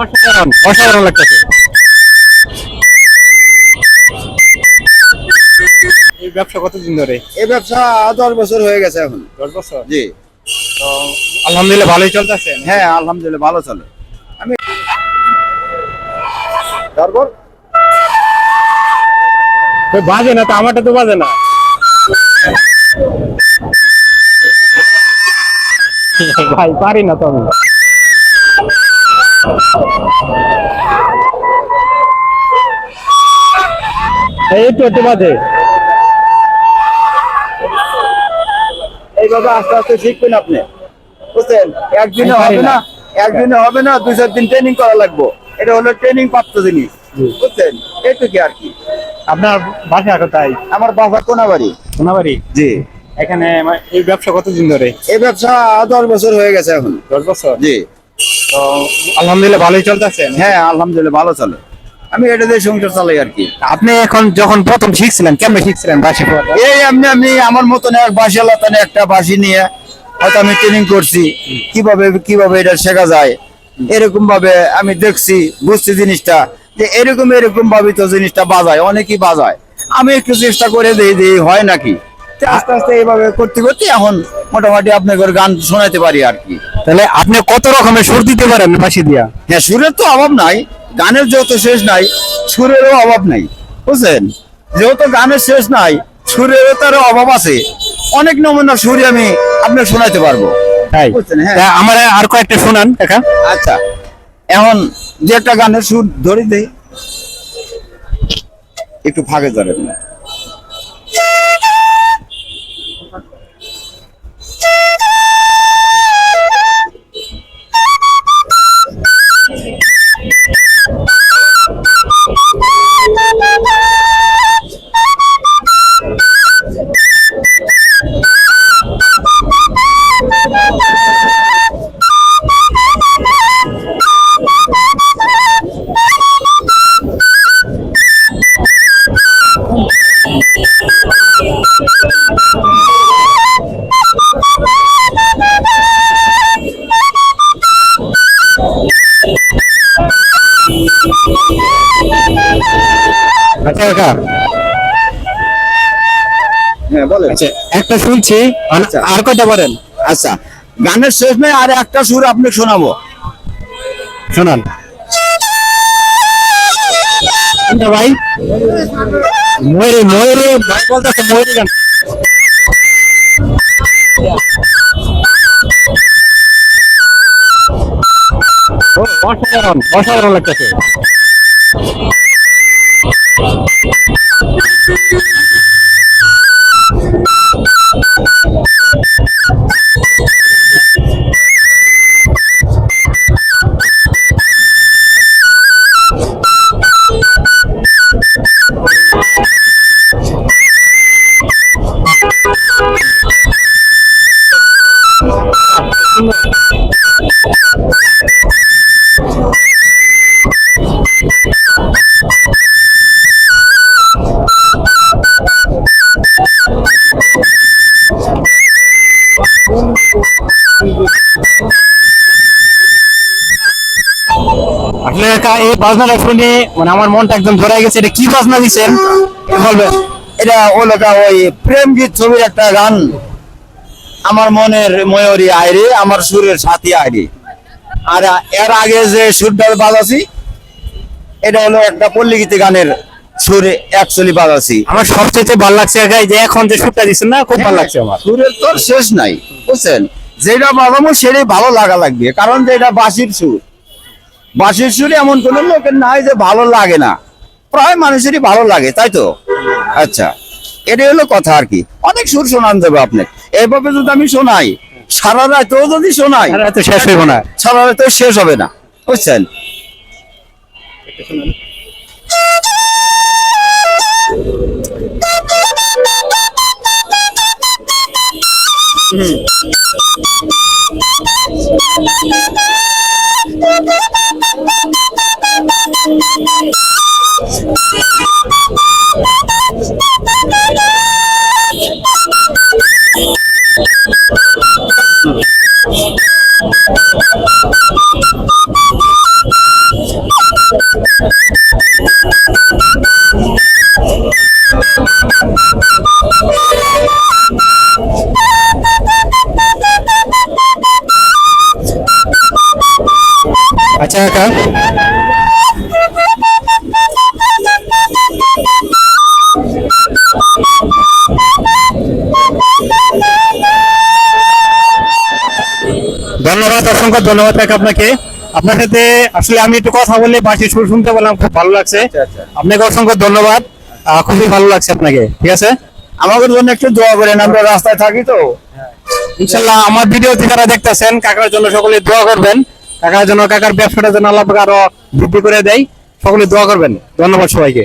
অসাধারণ অসাধারণ লাগতেছে। এই ব্যবসা কতদিন ধরে? এই ব্যবসা দশ বছর হয়ে গেছে এখন। দশ বছর? জি। তো আলহামদুলিল্লাহ ভালোই চলতেছে? হ্যাঁ আলহামদুলিল্লাহ ভালো চলে। আমি তারপর? বাজে না তো আমারটা তো বাজে না। ভাই পারি না তো আমি। এই একটু একটু বাজে এইভাবে আস্তে আস্তে শিখবেন আপনি। বুঝছেন? একদিনে হবে না। একদিনে হবে না দুই চার দিন ট্রেনিং করা লাগবে। এটা হলো ট্রেনিং প্রাপ্ত জিনিস। বুঝছেন? এইটুকু আর কি। আপনার বাসা কোথায়? আমার বাসা কোনাবাড়ি। সোনাবাড়ি জি। এখানে এই ব্যবসা কতদিন ধরে? এই ব্যবসা দশ বছর হয়ে গেছে এখন। দশ বছর? জি। তো আলহামদুলিল্লাহ ভালোই চলতেছে হ্যাঁ আলহামদুলিল্লাহ ভালো চলে। আমি এটা দিয়ে সংসার চালাই আর কি। আপনি এখন যখন প্রথম শিখছিলেন কেমন শিখছিলেন বাসি এই এমনি আমি আমার মতন এক বাসি আলাতানে একটা বাসি নিয়ে হয়তো আমি ট্রেনিং করছি। কীভাবে কীভাবে এটা শেখা যায়? এরকম ভাবে আমি দেখছি বুঝছি জিনিসটা। যে এরকম এরকম ভাবে তো জিনিসটা বাজায় অনেকেই বাজায়। আমি একটু চেষ্টা করে দিই দিই হয় নাকি। আস্তে আস্তে এইভাবে করতে করতে এখন মোটামুটি আপনাদের গান শোনাতে পারি আর কি। তাহলে আপনি কত রকমের সুর দিতে পারেন বাসি দিয়া? হ্যাঁ সুরের তো অভাব নাই গানের যেহেতু শেষ নাই সুরেরও অভাব নাই বুঝছেন? যেহেতু গানের শেষ নাই সুরেরও তার অভাব আছে। অনেক নমুনা সুরে আমি আপনাকে শোনাতে পারব। তাই? বুঝছেন, হ্যাঁ। আমার আর কয়েকটা শোনান কাকা আচ্ছা এখন যে একটা গানের সুর ধরে দেই। একটু ফাঁকে ধরেন আচ্ছা কাকা। হ্যাঁ বলেন। আচ্ছা একটা শুনছি আর- আচ্ছা। কয়টা বলেন? আচ্ছা গানের শেষ নাই আর একটা সুর আপনাকে শোনাবো। শোনান। ভাই? ময়ূরে ময়ূরে ভাই বলতেছে ময়ূরে গান। অসাধারণ অসাধারণ লাগতেছে। আসলে এই মানে আমার মনটা একদম ধরে গেছে, এটা কি বাজনা একটু বলবেন এটা ওলকা ওই প্রেম গীত ছবির একটা গান। আমার মনের ময়ূরী আইরে আমার সুরের সাথী আইরে আর এর আগে যে সুরটা বাজাছি, এটা হলো একটা পল্লী গীতি গানের সুরে অ্যাকচুয়ালি বাজাছি আমার সবচেয়ে ভালো লাগছে যে এখন যে সুরটা দিচ্ছেন না খুব ভালো লাগছে আমার। সুরের তো শেষ নাই বুঝছেন? যেটা বাজাবো সেটাই ভালো লাগা লাগবে কারণ যে এটা বাঁশির সুর। বাঁশির সুরে এমন কোন লোকের নাই যে ভালো লাগে না। প্রায় মানুষেরই ভালো লাগে তাই তো? আচ্ছা এটাই হলো কথা আর কি। অনেক সুর শোনান দেবে আপনি। এইভাবে যদি আমি শোনাই সারা রাতেও যদি শোনাই শেষ হইব না। সারা রাতেও শেষ হবে না বুঝছেন? Thank you. কাকা ধন্যবাদ অসংখ্য ধন্যবাদ কাকা আপনাকে। আপনার সাথে আসলে আমি একটু কথা বলে বাসি সুর শুনতে পেলাম খুব ভালো লাগছে। আচ্ছা, আচ্ছা। আপনাকে অসংখ্য ধন্যবাদ। খুবই ভালো লাগছে আপনাকে ঠিক আছে? আমাদের জন্য একটু দোয়া করেন আমরা রাস্তায় থাকি তো। ইনশাল্লাহ আমার ভিডিও যারা দেখতেছেন কাকার জন্য সকলে দোয়া করবেন। কাকার যেন কাকার ব্যবসাটা যেন আল্লাহ আরও বৃদ্ধি করে দেয়। সকলে দোয়া করবেন। ধন্যবাদ সবাইকে।